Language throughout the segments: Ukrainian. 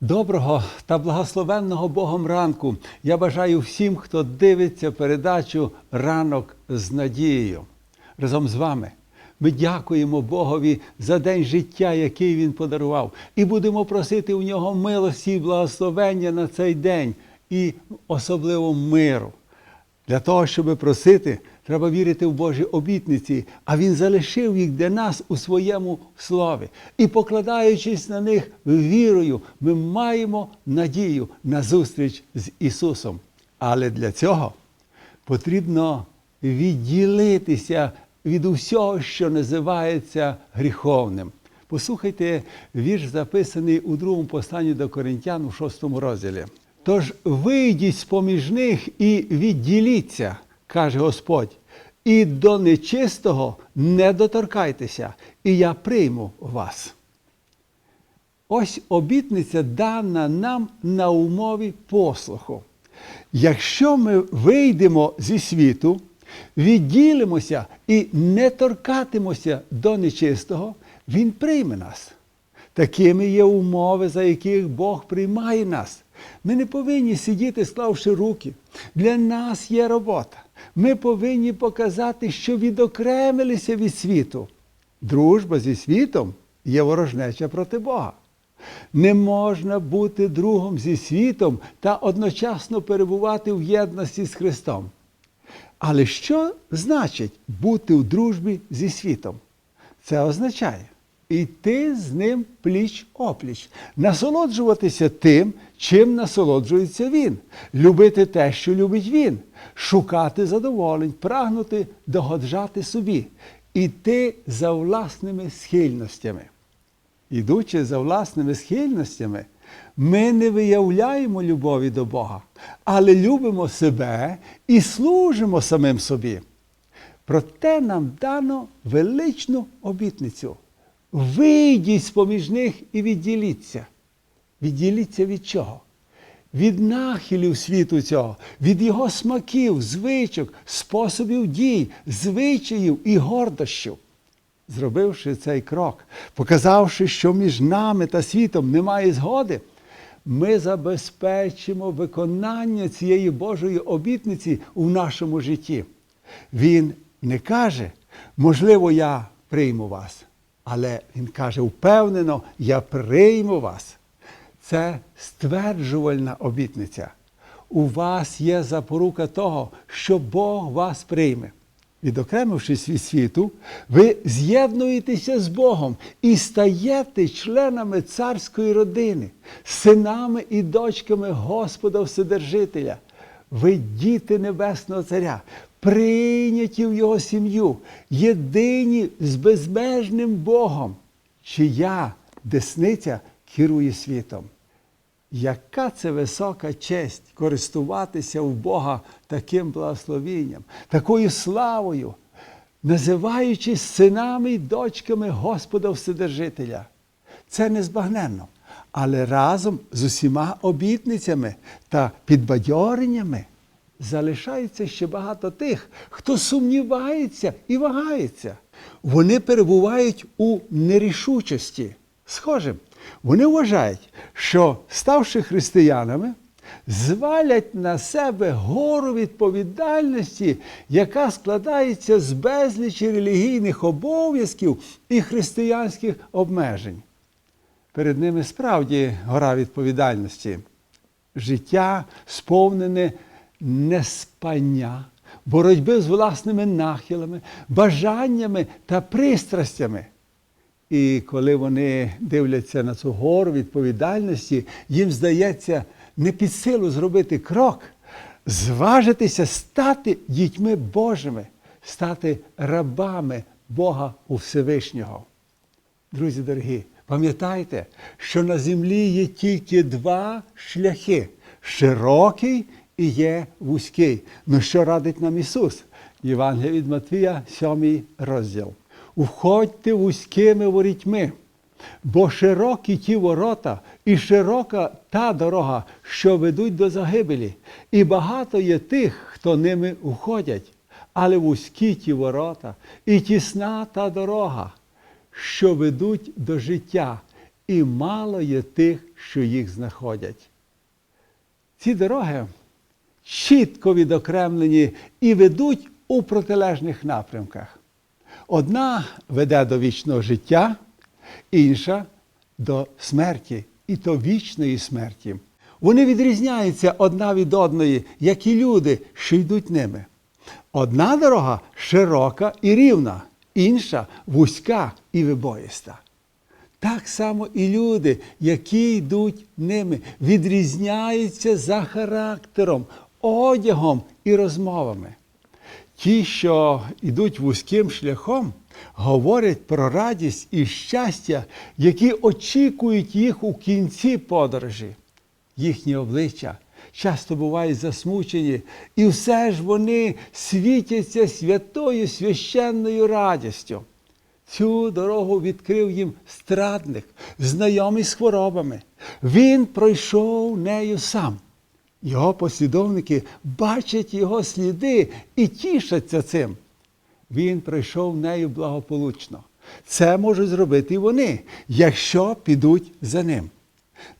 Доброго та благословенного Богом ранку. Я бажаю всім, хто дивиться передачу Ранок з надією. Разом з вами ми дякуємо Богові за день життя, який Він подарував, і будемо просити у нього милості і благословення на цей день і особливо миру. Для того, щоб просити, треба вірити в Божі обітниці, а Він залишив їх для нас у своєму слові. І покладаючись на них вірою, ми маємо надію на зустріч з Ісусом. Але для цього потрібно відділитися від усього, що називається гріховним. Послухайте вірш, записаний у другому посланні до Коринтян у шостому розділі. Тож вийдіть з поміж них і відділіться, каже Господь, і до нечистого не доторкайтеся, і я прийму вас. Ось обітниця дана нам на умові послуху. Якщо ми вийдемо зі світу, відділимося і не торкатимося до нечистого, Він прийме нас. Такими є умови, за яких Бог приймає нас. Ми не повинні сидіти, склавши руки. Для нас є робота. Ми повинні показати, що відокремилися від світу. Дружба зі світом є ворожнеча проти Бога. Не можна бути другом зі світом та одночасно перебувати в єдності з Христом. Але що значить бути в дружбі зі світом? Це означає йти з ним пліч опліч, насолоджуватися тим, чим насолоджується він, любити те, що любить він, шукати задоволень, прагнути догоджати собі, іти за власними схильностями. Ідучи за власними схильностями, ми не виявляємо любові до Бога, але любимо себе і служимо самим собі. Проте нам дано величну обітницю. Вийдіть з поміж них і відділіться. Відділіться від чого? Від нахилів світу цього, від його смаків, звичок, способів дій, звичаїв і гордощів. Зробивши цей крок, показавши, що між нами та світом немає згоди, ми забезпечимо виконання цієї Божої обітниці у нашому житті. Він не каже, можливо, я прийму вас, але Він каже, впевнено, я прийму вас. Це стверджувальна обітниця. У вас є запорука того, що Бог вас прийме. Відокремившись від світу, ви з'єднуєтеся з Богом і стаєте членами царської родини, синами і дочками Господа Вседержителя. Ви діти Небесного Царя, прийняті в Його сім'ю, єдині з безмежним Богом, чия десниця керує світом. Яка це висока честь користуватися у Бога таким благословінням, такою славою, називаючись синами й дочками Господа Вседержителя. Це незбагненно. Але разом з усіма обітницями та підбадьореннями залишається ще багато тих, хто сумнівається і вагається. Вони перебувають у нерішучості. Схоже, вони вважають, що, ставши християнами, звалять на себе гору відповідальності, яка складається з безлічі релігійних обов'язків і християнських обмежень. Перед ними справді гора відповідальності. Життя сповнене неспання, боротьби з власними нахилами, бажаннями та пристрастями. І коли вони дивляться на цю гору відповідальності, їм здається не під силу зробити крок, зважитися стати дітьми Божими, стати рабами Бога у Всевишнього. Друзі дорогі, пам'ятайте, що на землі є тільки два шляхи широкий і є вузький. Ну що радить нам Ісус? Євангелія від Матвія, 7 розділ. Входьте вузькими ворітьми, бо широкі ті ворота і широка та дорога, що ведуть до загибелі, і багато є тих, хто ними входять, але вузькі ті ворота і тісна та дорога, що ведуть до життя, і мало є тих, що їх знаходять. Ці дороги чітко відокремлені і ведуть у протилежних напрямках. Одна веде до вічного життя, інша до смерті, і то вічної смерті. Вони відрізняються одна від одної, як і люди, що йдуть ними. Одна дорога широка і рівна, інша вузька і вибоїста. Так само і люди, які йдуть ними, відрізняються за характером, одягом і розмовами. Ті, що йдуть вузьким шляхом, говорять про радість і щастя, які очікують їх у кінці подорожі. Їхні обличчя часто бувають засмучені, і все ж вони світяться святою священною радістю. Цю дорогу відкрив їм страдник, знайомий з хворобами. Він пройшов нею сам. Його послідовники бачать його сліди і тішаться цим. Він пройшов нею благополучно. Це можуть зробити і вони, якщо підуть за ним.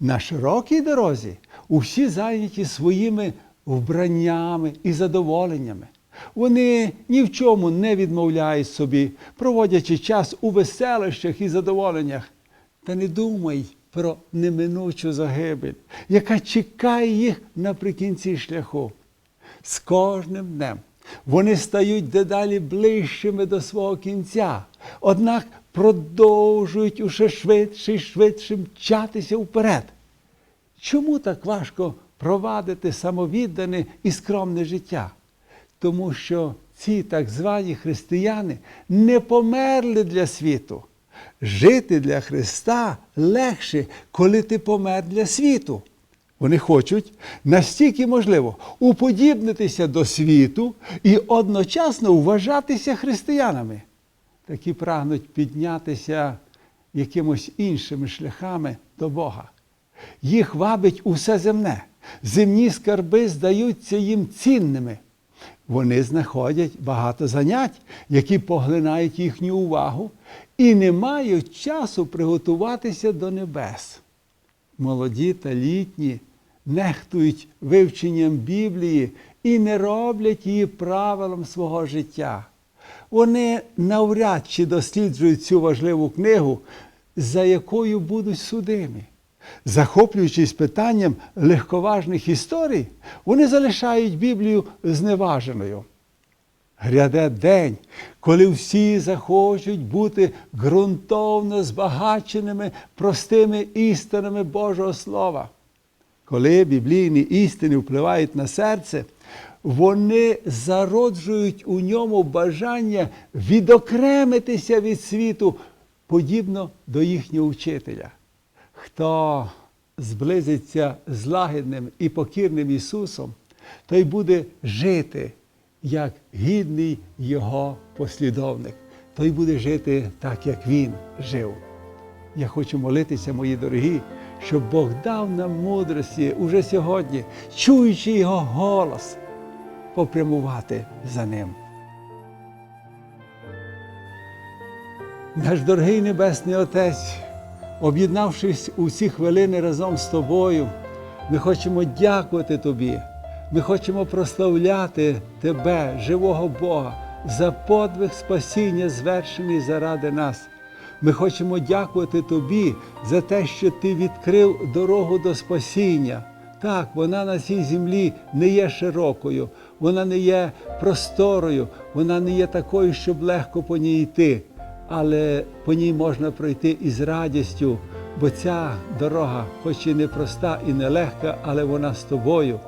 На широкій дорозі усі зайняті своїми вбраннями і задоволеннями. Вони ні в чому не відмовляють собі, проводячи час у веселищах і задоволеннях. Та не думай про неминучу загибель, яка чекає їх наприкінці шляху. З кожним днем вони стають дедалі ближчими до свого кінця, однак продовжують усе швидше і швидше мчатися вперед. Чому так важко провадити самовіддане і скромне життя? Тому що ці так звані християни не померли для світу. Жити для Христа легше, коли ти помер для світу. Вони хочуть настільки можливо уподібнитися до світу і одночасно вважатися християнами. Такі прагнуть піднятися якимось іншими шляхами до Бога. Їх вабить усе земне. Земні скарби здаються їм цінними. Вони знаходять багато занять, які поглинають їхню увагу, і не мають часу приготуватися до небес. Молоді та літні нехтують вивченням Біблії і не роблять її правилом свого життя. Вони навряд чи досліджують цю важливу книгу, за якою будуть судимі. Захоплюючись питанням легковажних історій, вони залишають Біблію зневаженою. Гряде день, коли всі захочуть бути ґрунтовно збагаченими простими істинами Божого Слова. Коли біблійні істини впливають на серце, вони зароджують у ньому бажання відокремитися від світу, подібно до їхнього вчителя. Хто зблизиться з лагідним і покірним Ісусом, той буде жити як гідний Його послідовник. Той буде жити так, як Він жив. Я хочу молитися, мої дорогі, щоб Бог дав нам мудрості уже сьогодні, чуючи Його голос, попрямувати за ним. Наш дорогий Небесний Отець, об'єднавшись у ці хвилини разом з тобою, ми хочемо дякувати Тобі. Ми хочемо прославляти Тебе, живого Бога, за подвиг спасіння, звершений заради нас. Ми хочемо дякувати Тобі за те, що Ти відкрив дорогу до спасіння. Так, вона на цій землі не є широкою, вона не є просторою, вона не є такою, щоб легко по ній йти, але по ній можна пройти із радістю, бо ця дорога, хоч і не проста і не легка, але вона з тобою.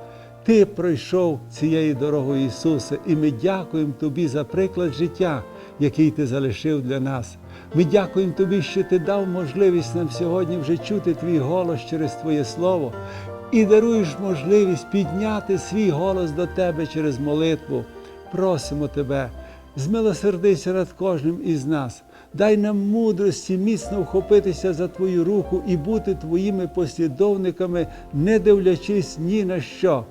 Ти пройшов цією дорогою Ісуса, і ми дякуємо Тобі за приклад життя, який Ти залишив для нас. Ми дякуємо Тобі, що Ти дав можливість нам сьогодні вже чути Твій голос через Твоє Слово і даруєш можливість підняти свій голос до Тебе через молитву. Просимо Тебе, змилосердися над кожним із нас. Дай нам мудрості міцно вхопитися за Твою руку і бути Твоїми послідовниками, не дивлячись ні на що.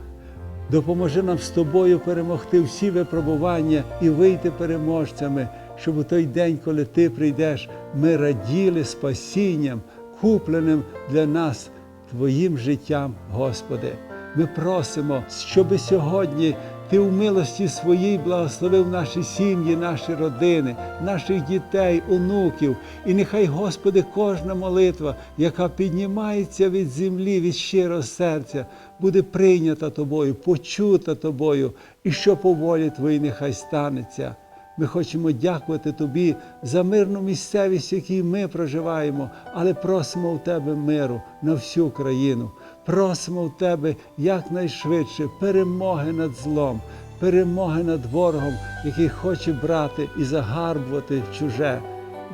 Допоможи нам з тобою перемогти всі випробування і вийти переможцями, щоб у той день, коли ти прийдеш, ми раділи спасінням, купленим для нас Твоїм життям, Господи. Ми просимо, щоби сьогодні Ти в милості своїй благословив наші сім'ї, наші родини, наших дітей, онуків. І нехай, Господи, кожна молитва, яка піднімається від землі, від щирого серця, буде прийнята Тобою, почута Тобою, і що по волі Твоїй нехай станеться. Ми хочемо дякувати Тобі за мирну місцевість, в якій ми проживаємо, але просимо в Тебе миру на всю країну. Просимо в Тебе якнайшвидше перемоги над злом, перемоги над ворогом, який хоче брати і загарбувати чуже.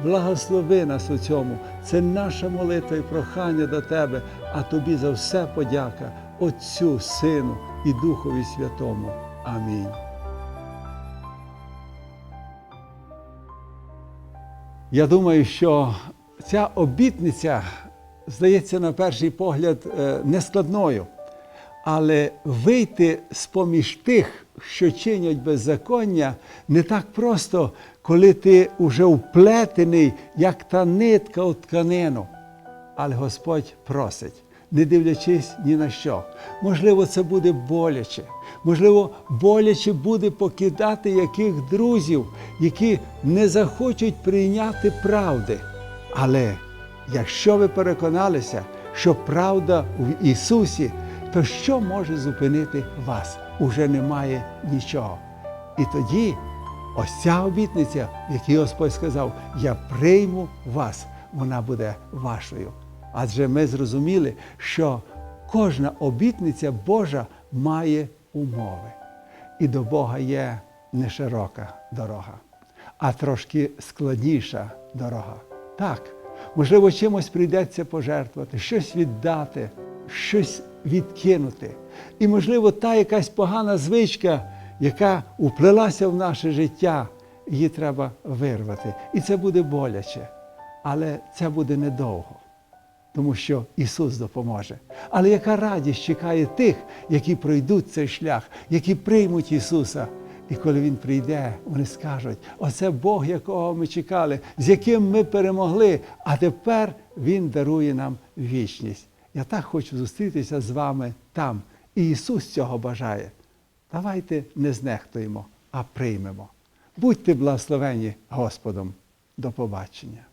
Благослови нас у цьому. Це наша молитва і прохання до Тебе, а Тобі за все подяка, Отцю, Сину і Духові Святому. Амінь. Я думаю, що ця обітниця здається на перший погляд е, нескладною, але вийти з-поміж тих, що чинять беззаконня, не так просто, коли ти уже вплетений, як та нитка у тканину. Але Господь просить, не дивлячись ні на що. Можливо, це буде боляче. Можливо, боляче буде покидати яких друзів, які не захочуть прийняти правди. Але якщо ви переконалися, що правда в Ісусі, то що може зупинити вас? Уже немає нічого. І тоді ось ця обітниця, в якій Господь сказав: Я прийму вас, вона буде вашою. Адже ми зрозуміли, що кожна обітниця Божа має умови. І до Бога є не широка дорога, а трошки складніша дорога. Так, можливо, чимось прийдеться пожертвувати, щось віддати, щось відкинути. І, можливо, та якась погана звичка, яка уплилася в наше життя, її треба вирвати. І це буде боляче, але це буде недовго тому що Ісус допоможе. Але яка радість чекає тих, які пройдуть цей шлях, які приймуть Ісуса. І коли Він прийде, вони скажуть: оце Бог, якого ми чекали, з яким ми перемогли, а тепер Він дарує нам вічність. Я так хочу зустрітися з вами там. І Ісус цього бажає. Давайте не знехтуємо, а приймемо. Будьте благословені Господом. До побачення.